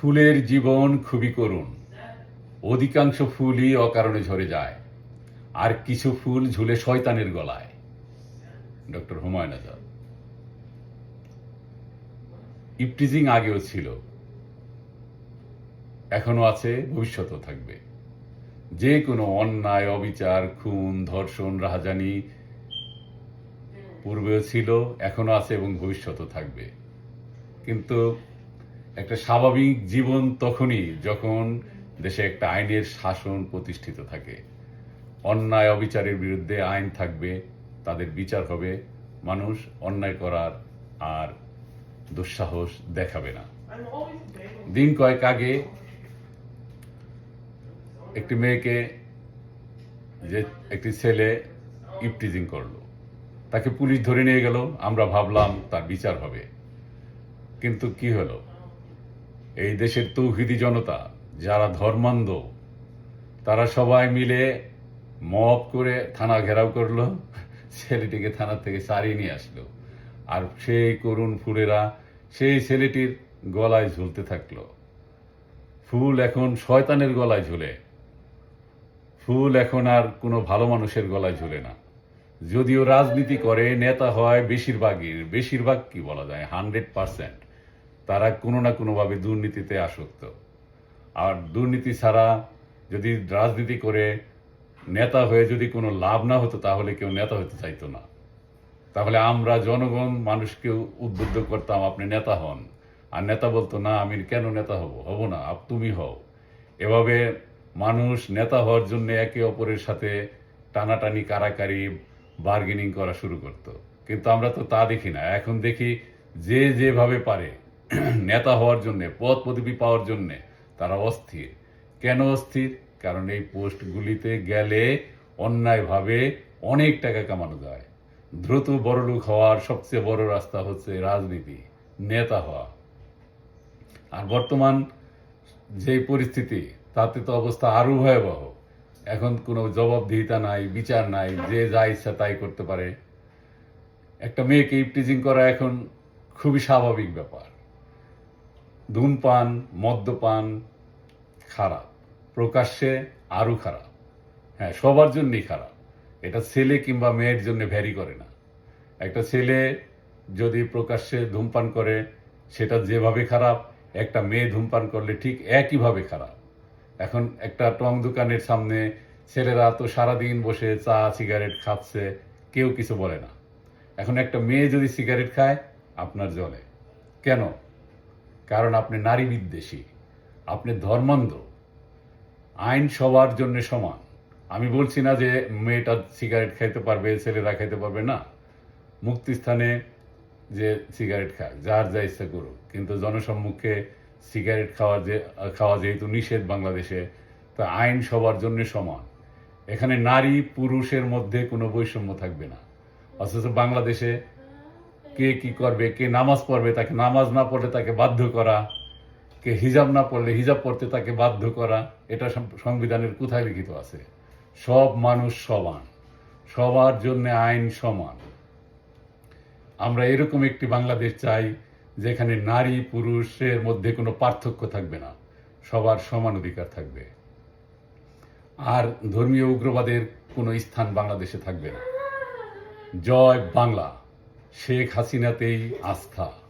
ফুলের জীবন খুবই করুণ। অধিকাংশ ফুলই অকারণে ঝরে যায়। আর কিছু ফুল ঝুলে শয়তানের গলায়। ডক্টর হুমায়ুন আজাদ। ইপটিজিং আগেও ছিল। এখনও আছে, ভবিষ্যতেও থাকবে। যে কোনো অন্যায়, অবিচার, খুন, ধর্ষণ, রাহাজানি পূর্বেও ছিল এখনও আছে এবং ভবিষ্যতেও থাকবে। কিন্তু একটা স্বাভাবিক জীবন তখনই যখন দেশে একটা আইনের শাসন প্রতিষ্ঠিত থাকে। অন্যায় অবিচারের বিরুদ্ধে আইন থাকবে, তাদের বিচার হবে, মানুষ অন্যায় করার আর দুঃসাহস দেখাবে না। দিন কয়েক আগে একটি মেয়েকে যে একটি ছেলে ইপটিজিং করল, তাকে পুলিশ ধরে নিয়ে গেল, আমরা ভাবলাম তার বিচার হবে। কিন্তু কি হলো? এই দেশের তৌহিদি জনতা, যারা ধর্মান্ধ, তারা সবাই মিলে মব করে থানা ঘেরাও করল, ছেলেটিকে থানা থেকে সারিয়ে নিয়ে আসলো। আর সেই করুণ ফুলেরা সেই ছেলেটির গলায় ঝুলতে থাকল। ফুল এখন শয়তানের গলায় ঝুলে। ফুল এখন আর কোনো ভালো মানুষের গলায় ঝুলে না। যদিও রাজনীতি করে, নেতা হয় বেশিরভাগই, বেশিরভাগ কি বলা যায়, হান্ড্রেড পার্সেন্ট। তারা কোনো না কোনোভাবে দুর্নীতিতে আসক্ত। আর দুর্নীতি ছাড়া যদি রাজনীতি করে নেতা হয়ে যদি কোনো লাভ না হতো, তাহলে কেউ নেতা হতে চাইতো না। তাহলে আমরা জনগণ মানুষকে উদ্বুদ্ধ করতাম, আপনি নেতা হন। আর নেতা বলতো, না, আমি কেন নেতা হব? হব না, আপ, তুমি হও। এভাবে মানুষ নেতা হওয়ার জন্য একে অপরের সাথে টানাটানি, কারাকারি বার্গেনিং করা শুরু করত। কিন্তু আমরা তো তা দেখি না। এখন দেখি যে যেভাবে পারে নেতা হওয়ার জন্য পদ পদবি পাওয়ার জন্য তারা অস্থির। কেন অস্থির? কারণ এই পোস্টগুলিতে গেলে অন্যায়ভাবে অনেক টাকা কামানো যায়। দ্রুত বড়লোক হওয়ার সবচেয়ে বড় রাস্তা হচ্ছে রাজনীতি, নেতা হওয়া। আর বর্তমান যে পরিস্থিতি, তাতে তো অবস্থা আরও ভয়াবহ। এখন কোনো জবাবদিহিতা নাই, বিচার নাই, যে যা ইচ্ছা তাই করতে পারে। একটা মেয়েকে ইপটিজিং করা এখন খুবই স্বাভাবিক ব্যাপার। ধূমপান, মদ্যপান খারাপ। প্রকাশ্যে আরও খারাপ। হ্যাঁ সবার জন্যই খারাপ। এটা ছেলে কিংবা মেয়ের জন্য ভ্যারি করে না। একটা ছেলে যদি প্রকাশ্যে ধূমপান করে, সেটা যেভাবে খারাপ, একটা মেয়ে ধূমপান করলে ঠিক একইভাবে খারাপ। এখন একটা টং দোকানের সামনে ছেলেরা তো সারাদিন বসে চা, সিগারেট খাচ্ছে, কেউ কিছু বলে না। এখন একটা মেয়ে যদি সিগারেট খায়, আপনার জলে। কেন? কারণ আপনি নারী বিদ্বেষী, আপনি ধর্মান্ধ। আইন সবার জন্য সমান। আমি বলছি না যে মেয়েটা সিগারেট খাইতে পারবে, ছেলেরা খাইতে পারবে না। মুক্তিস্থানে যে সিগারেট খায়, যার যা ইচ্ছা করুক। কিন্তু জনসম্মুখে সিগারেট খাওয়া যে, খাওয়া যেহেতু নিষেধ বাংলাদেশে, তা আইন সবার জন্য সমান। এখানে নারী পুরুষের মধ্যে কোনো বৈষম্য থাকবে না। অথচ বাংলাদেশে কে কি করবে, কে নামাজ পড়বে তাকে নামাজ না পড়লে তাকে বাধ্য করা, কে হিজাব না পড়লে হিজাব পড়তে তাকে বাধ্য করা, এটা সংবিধানের কোথায় লিখিত আছে? সব মানুষ সমান। সবার জন্য আইন সমান। আমরা এরকম একটি বাংলাদেশ চাই যেখানে নারী পুরুষের মধ্যে কোনো পার্থক্য থাকবে না, সবার সমান অধিকার থাকবে। আর ধর্মীয় উগ্রবাদের কোনো স্থান বাংলাদেশে থাকবে না। জয় বাংলা। শেখ হাসিনাতেই আস্থা।